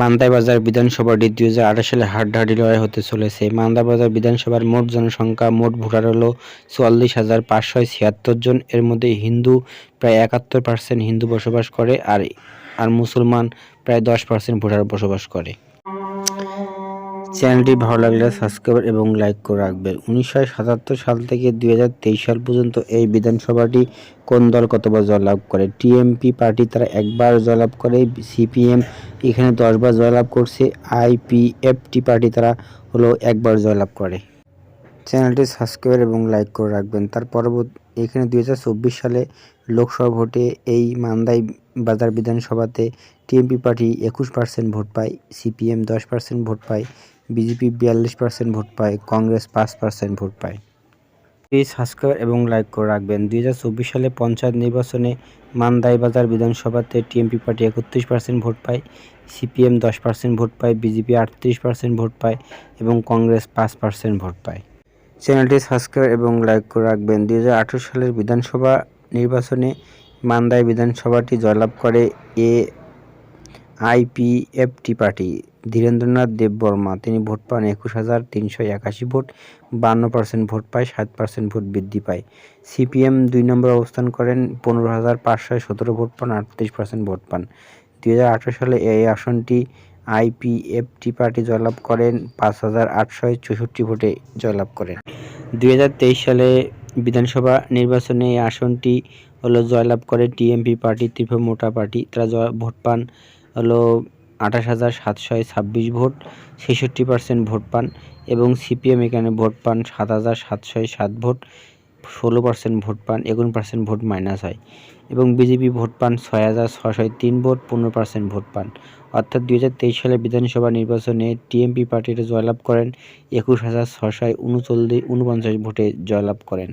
মান্দাইবাজার বিধানসভাটি দুই হাজার আঠাশ সালে হাড্ডাহাড্ডি লড়াই হতে চলেছে। মান্দাইবাজার বিধানসভার মোট জনসংখ্যা, মোট ভোটার হলো চুয়াল্লিশ হাজার পাঁচশো ছিয়াত্তর জন। এর মধ্যে হিন্দু প্রায় একাত্তর পার্সেন্ট হিন্দু বসবাস করে আর আর মুসলমান প্রায় দশ পার্সেন্ট ভোটার বসবাস করে। চ্যানেলটি ভালো লাগলে সাবস্ক্রাইব এবং লাইক করে রাখবেন। উনিশশো সাতাত্তর সাল থেকে দুই হাজার তেইশ সাল পর্যন্ত এই বিধানসভাটি কোন দল কতবার জয়লাভ করে? টিএমপি পার্টি তারা একবার জয়লাভ করে, সিপিএম এখানে দশবার জয়লাভ করছে, আইপিএফটি পার্টি তারা হলো একবার জয়লাভ করে। চ্যানেলটি সাবস্ক্রাইব এবং লাইক করে রাখবেন। তার পরবর্তী, এখানে দুই হাজার চব্বিশ সালে লোকসভা ভোটে এই মান্দাই বাজার বিধানসভাতে টিএমপি পার্টি একুশ পার্সেন্ট ভোট পায়, সিপিএম দশ পার্সেন্ট ভোট পায় বিজেপি বিয়াল্লিশ পার্সেন্ট ভোট পায়, কংগ্রেস পাঁচ পার্সেন্ট ভোট পায়। প্লিজ সাবস্ক্রাইব এবং লাইক করে রাখবেন। দুই হাজার চব্বিশ সালে পঞ্চায়েত নির্বাচনে মান্দাই বাজার বিধানসভাতে টিএমপি পার্টি একত্রিশ পার্সেন্ট ভোট পায়, সিপিএম দশ পার্সেন্ট ভোট পায়, বিজেপি আটত্রিশ পার্সেন্ট ভোট পায় এবং কংগ্রেস পাঁচ পার্সেন্ট ভোট পায়। চ্যানেলটি সাবস্ক্রাইব এবং লাইক করে রাখবেন। দুই হাজার আঠেরো সালের বিধানসভা নির্বাচনে মান্দাই বিধানসভাটি জয়লাভ করে এ আইপিএফটি পার্টি। ধীরেন্দ্রনাথ দেববর্মা তিনি ভোট পান একুশ হাজার তিনশো একাশি ভোট, বান্ন পার্সেন্ট ভোট পায়, সাত পার্সেন্ট ভোট বৃদ্ধি পায়। সিপিএম দুই নম্বর অবস্থান করেন, পনেরো হাজার পাঁচশো সতেরো ভোট পান, আটত্রিশ পার্সেন্ট ভোট পান। দুই হাজার আঠেরো সালে এই আসনটি আইপিএফটি পার্টি জয়লাভ করেন, পাঁচ হাজার আটশো চৌষট্টি ভোটে জয়লাভ করেন। দুই হাজার তেইশ সালে বিধানসভা নির্বাচনে এই আসনটি হলো জয়লাভ করে টিএমপি পার্টি তীব্র মোটা পার্টি, তারা জয় ভোট পান হলো আঠাশ হাজার সাতশো ছাব্বিশ ভোট, ছেষট্টি পার্সেন্ট ভোট পান এবং সিপিএম এখানে ভোট পান সাত হাজার সাতশো সাত ভোট, ষোলো পার্সেন্ট ভোট পান একুন পার্সেন্ট ভোট মাইনাস হয় এবং বিজেপি ভোট পান ছয় হাজার ছশো তিন ভোট, পনেরো পার্সেন্ট ভোট পান। অর্থাৎ দুই হাজার তেইশ সালে বিধানসভা নির্বাচনে টিএমপি পার্টির জয়লাভ করেন, একুশ হাজার ছশো উনচল্লিশ, উনপঞ্চাশ ভোটে জয়লাভ করেন।